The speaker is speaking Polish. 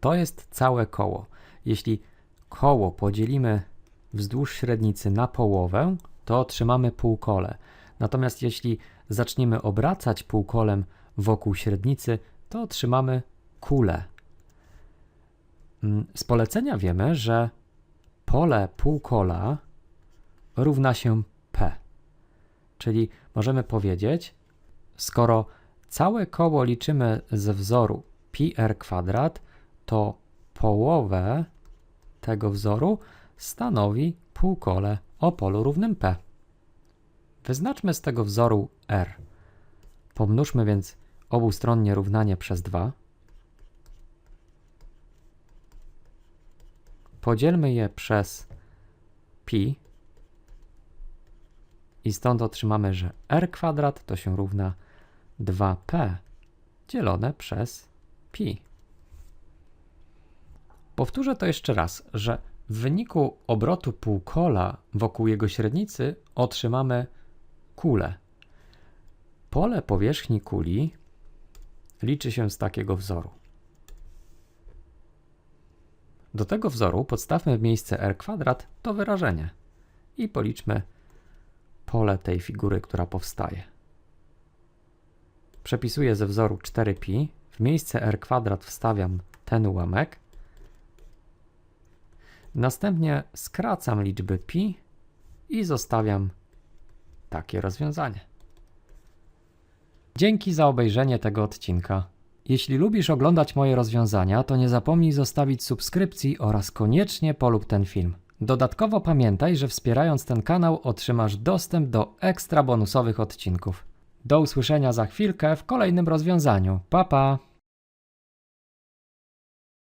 to jest całe koło. Jeśli koło podzielimy wzdłuż średnicy na połowę, to otrzymamy półkole. Natomiast jeśli zaczniemy obracać półkolem wokół średnicy, to otrzymamy kulę. Mm, Z polecenia wiemy, że pole półkola równa się P. Czyli możemy powiedzieć, skoro całe koło liczymy ze wzoru πr kwadrat, to połowę tego wzoru stanowi półkole o polu równym P. Wyznaczmy z tego wzoru R. Pomnóżmy więc obustronnie równanie przez 2. Podzielmy je przez pi i stąd otrzymamy, że r kwadrat to się równa 2p dzielone przez pi. Powtórzę to jeszcze raz, że w wyniku obrotu półkola wokół jego średnicy otrzymamy kulę. Pole powierzchni kuli liczy się z takiego wzoru. Do tego wzoru podstawmy w miejsce r kwadrat to wyrażenie i policzmy pole tej figury, która powstaje. Przepisuję ze wzoru 4pi, w miejsce r kwadrat wstawiam ten ułamek, następnie skracam liczby pi i zostawiam takie rozwiązanie. Dzięki za obejrzenie tego odcinka. Jeśli lubisz oglądać moje rozwiązania, to nie zapomnij zostawić subskrypcji oraz koniecznie polub ten film. Dodatkowo pamiętaj, że wspierając ten kanał otrzymasz dostęp do ekstra bonusowych odcinków. Do usłyszenia za chwilkę w kolejnym rozwiązaniu. Pa pa!